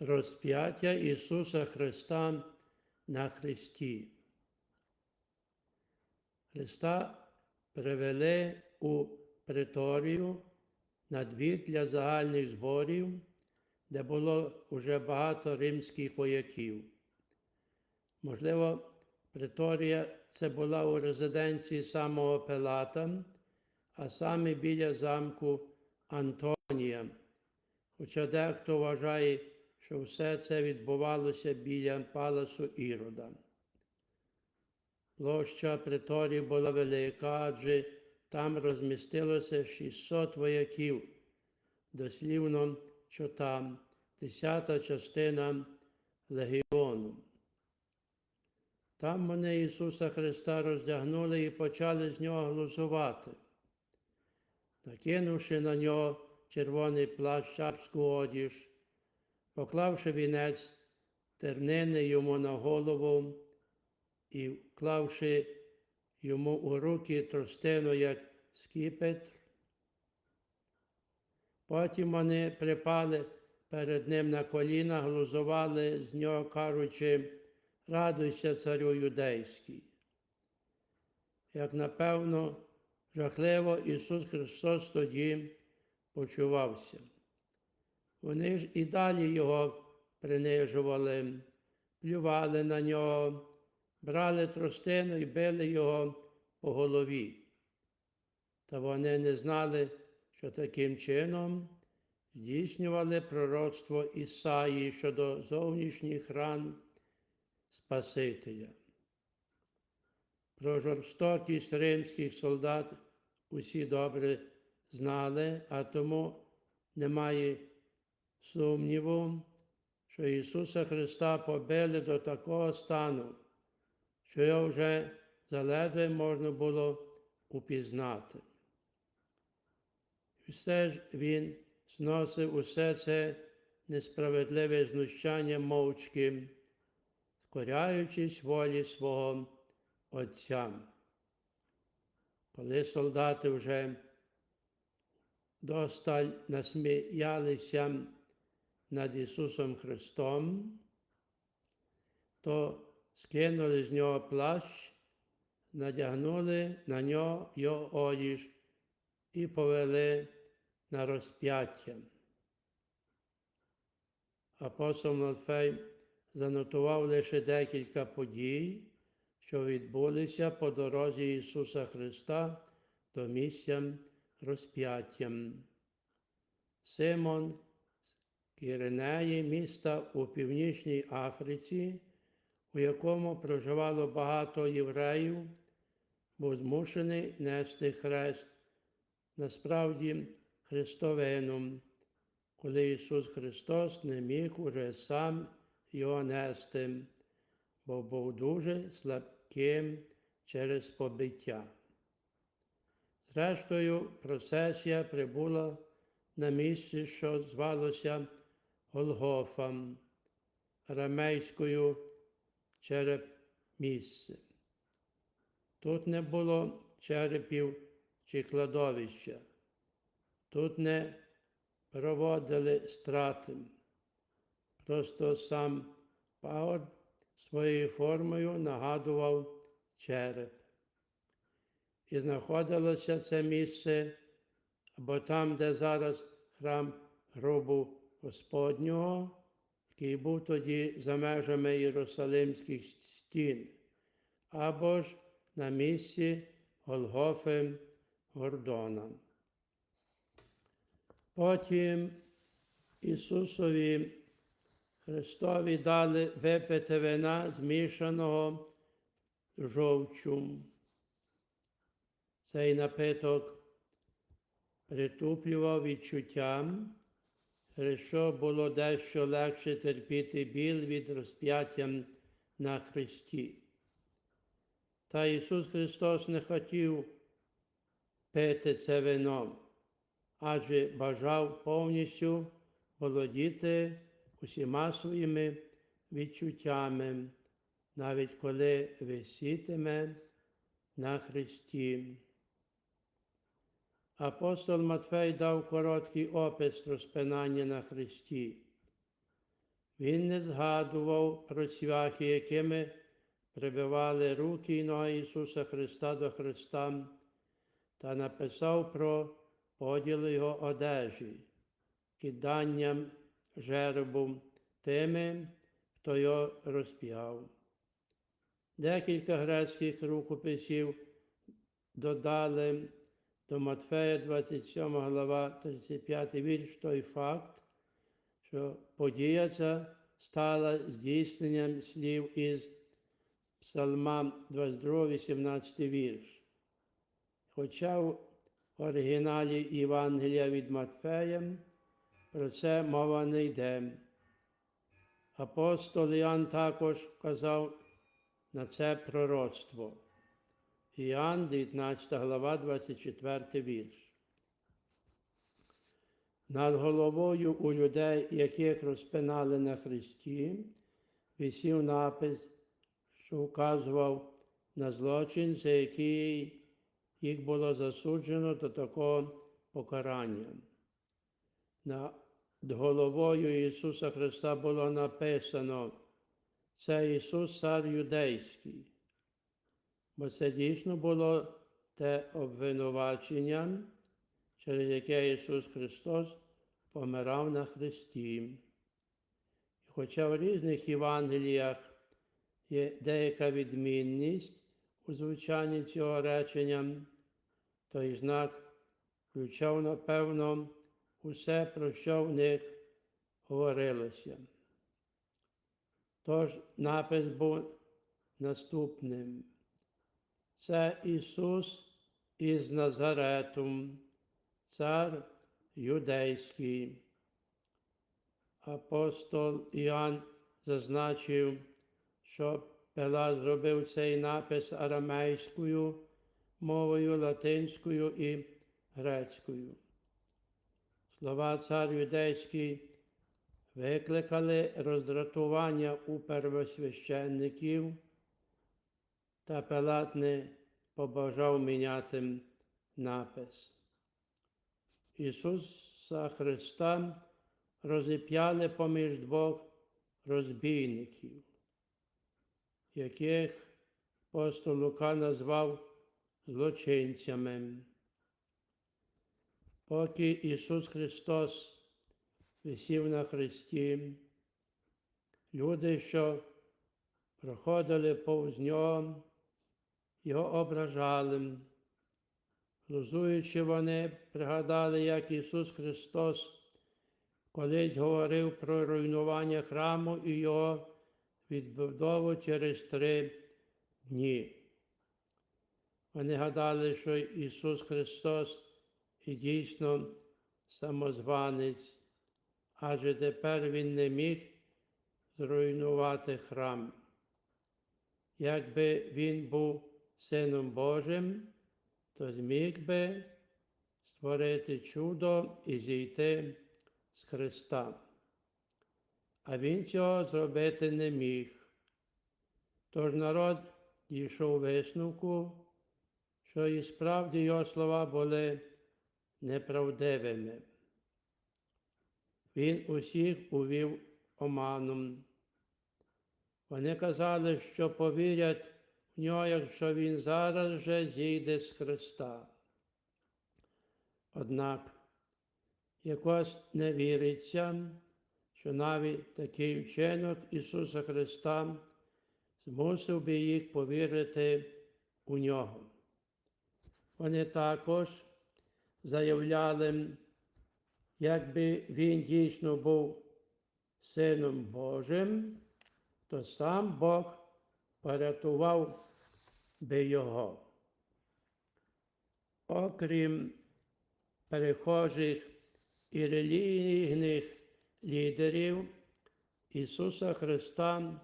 розп'яття Ісуса Христа на Христі. Христа привели у приторію на двір для загальних зборів, де було вже багато римських вояків. Можливо, приторія це була у резиденції самого Пилата, а саме біля замку Антонія. Хоча дехто вважає, що все це відбувалося біля палацу Ірода. Площа приторії була велика, адже там розмістилося 600 вояків, дослівно, що там десята частина легіону. Там вони Ісуса Христа роздягнули і почали з нього глузувати. Накинувши на нього червоний плащ царську одіж, поклавши вінець тернини йому на голову і вклавши йому у руки тростину, як скіпетр. Потім вони припали перед ним на коліна, глузували з нього, кажучи, радуйся, царю юдейський. Як напевно, жахливо Ісус Христос тоді почувався. Вони ж і далі Його принижували, плювали на нього, брали тростину і били його по голові. Та вони не знали, що таким чином здійснювали пророцтво Ісаї щодо зовнішніх ран Спасителя. Про жорстокість римських солдат усі добре знали, а тому немає сумніву, що Ісуса Христа побили до такого стану, що його вже заледве можна було упізнати. І все ж Він зносив усе це несправедливе знущання мовчки, скоряючись волі свого Отця. Коли солдати вже досталь насміялися над Ісусом Христом, то скинули з нього плащ, надягнули на нього його одіж і повели на розп'яття. Апостол Матфей занотував лише декілька подій, що відбулися по дорозі Ісуса Христа до місця розп'яття. Симон з Кіренеї, міста у Північній Африці, у якому проживало багато євреїв, був змушений нести хрест, насправді Христовину, коли Ісус Христос не міг уже сам його нести, бо був дуже слабким через побиття. Зрештою, процесія прибула на місце, що звалося Голгофа, арамейською череп місце. Тут не було черепів чи кладовища, тут не проводили страти. Просто сам пагорб своєю формою нагадував череп. І знаходилося це місце або там, де зараз храм гробу Господнього, який був тоді за межами Єрусалимських стін, або ж на місці Голгофи Гордона. Потім Ісусові Христові дали випити вина змішаного жовчу. Цей напиток притуплював відчуттям, що було дещо легше терпіти біль від розп'яття на Христі. Та Ісус Христос не хотів пити це вино, адже бажав повністю володіти усіма своїми відчуттями, навіть коли висітиме на Христі. Апостол Матфей дав короткий опис розпинання на Христі. Він не згадував про цвяхи, якими прибивали руки і ноги Ісуса Христа до Христа, та написав про поділ Його одежі, киданням жеребу тими, хто його розп'яв. Декілька грецьких рукописів додали до Матфея 27 глава 35 вірш той факт, що подія ця стала здійсненням слів із Псалма 22, 18 вірш. Хоча в оригіналі Євангелія від Матфея про це мова не йде. Апостол Іоанн також вказав на це пророцтво. Іоанн, 19 глава, 24 вірш. Над головою у людей, яких розпинали на Христі, висів напис, що вказував на злочин, за який їх було засуджено до такого покарання. Над головою Ісуса Христа було написано, це Ісус цар юдейський, бо це дійсно було те обвинувачення, через яке Ісус Христос помирав на Христі. Хоча в різних Євангеліях є деяка відмінність у звучанні цього речення, той знак включав, напевно, усе, про що в них говорилося. Тож напис був наступним. Це Ісус із Назарету, цар юдейський. Апостол Іоанн зазначив, що Пила зробив цей напис арамейською мовою, латинською і грецькою. Слова цар юдейський викликали роздратування у первосвященників, та Пилат не побажав міняти напис. Ісуса Христа розіп'яли поміж двох розбійників, яких апостол Лука назвав злочинцями. Поки Ісус Христос висів на Христі, люди, що проходили повз нього, його ображали. Глузуючи вони, пригадали, як Ісус Христос колись говорив про руйнування храму і його відбудову через три дні. Вони гадали, що Ісус Христос і дійсно самозванець, адже тепер Він не міг зруйнувати храм. Якби Він був Сином Божим, то зміг би створити чудо і зійти з Христа. А Він цього зробити не міг. Тож народ дійшов висновку, що і справді його слова були неправдивими. Він усіх увів оманом. Вони казали, що повірять нього, якщо він зараз же зійде з Христа. Однак якось не віриться, що навіть такий вчинок Ісуса Христа змусив би їх повірити у нього. Вони також заявляли, якби він дійсно був Сином Божим, то сам Бог порятував би його. Окрім перехожих і релігійних лідерів Ісуса Христа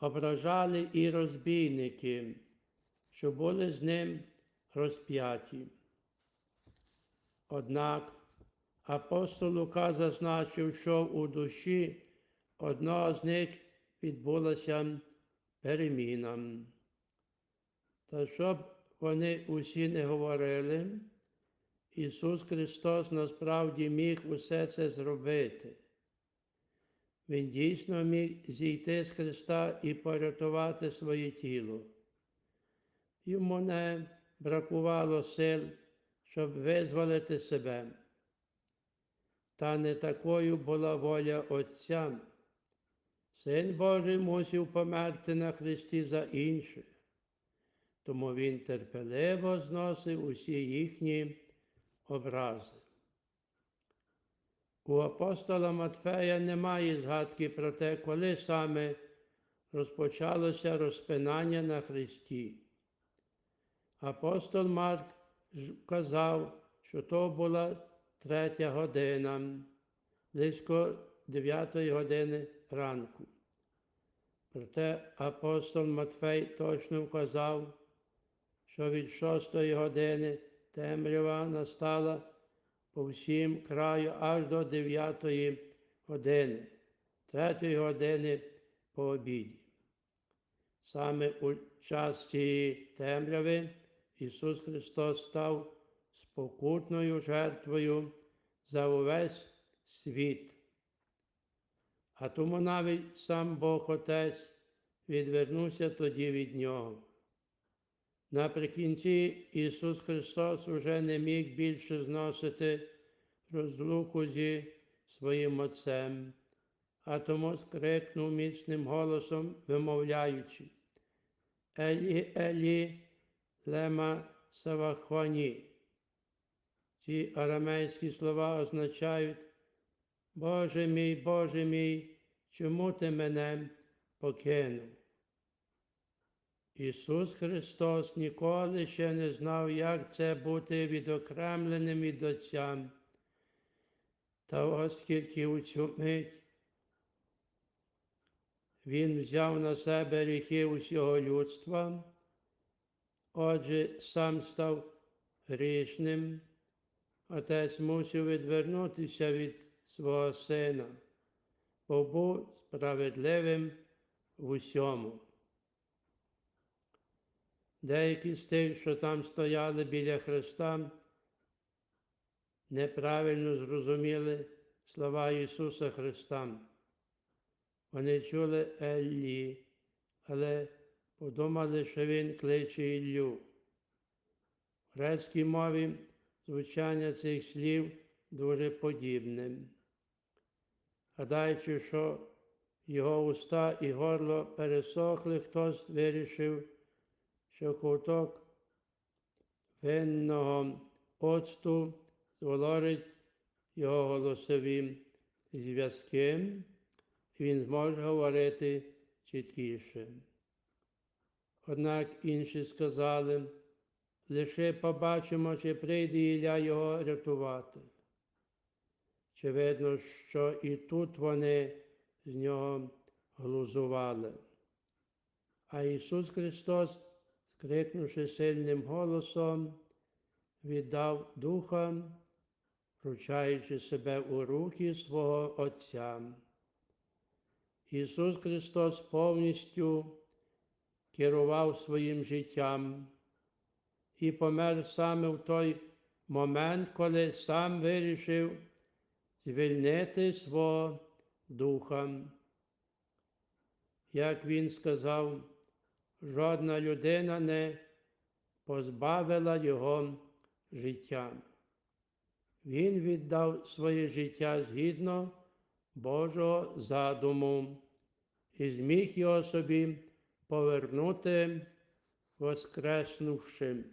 ображали і розбійники, що були з ним розп'яті. Однак апостол Лука зазначив, що у душі одного з них відбулася переміна. Та щоб вони усі не говорили, Ісус Христос насправді міг усе це зробити. він дійсно міг зійти з Христа і порятувати своє тіло. Йому не бракувало сил, щоб визволити себе. Та не такою була воля Отця. Син Божий мусив померти на Христі за інших, тому Він терпеливо зносив усі їхні образи. У апостола Матфея немає згадки про те, коли саме розпочалося розпинання на Христі. Апостол Марк казав, що то була третя година, близько дев'ятої години ранку. Проте апостол Матфей точно вказав, що від шостої години темрява настала по всім краю аж до дев'ятої години, третьої години по обіді. Саме у час цієї темряви Ісус Христос став спокутною жертвою за увесь світ. А тому навіть сам Бог Отець відвернувся тоді від Нього. Наприкінці Ісус Христос уже не міг більше зносити розлуку зі своїм Отцем, а тому скрикнув міцним голосом, вимовляючи Елі, Елі, лема Савахвані. Ці арамейські слова означають Боже мій, Боже мій, чому ти мене покинув? Ісус Христос ніколи ще не знав, як це бути відокремленим від Отця. Та оскільки у цю мить Він взяв на себе гріхи усього людства, отже, сам став грішним, Отець мусив відвернутися від свого сина, бо був справедливим в усьому. Деякі з тих, що там стояли біля Христа, неправильно зрозуміли слова Ісуса Христа. Вони чули Еллі, але подумали, що Він кличе Іллю. В грецькій мові звучання цих слів дуже подібне. Гадаючи, що його уста і горло пересохли, хтось вирішив, що ковток винного оцту зволожить його голосові зв'язки, і він зможе говорити чіткіше. Однак інші сказали, лише побачимо, чи прийде Ілля його рятувати. Очевидно, що і тут вони з нього глузували. А Ісус Христос, скрикнувши сильним голосом, віддав Духа, вручаючи себе у руки свого Отця. Ісус Христос повністю керував своїм життям і помер саме в той момент, коли сам вирішив звільнити свого духа. Як він сказав, жодна людина не позбавила його життя. Він віддав своє життя згідно Божого задуму і зміг його собі повернути, воскреснувши.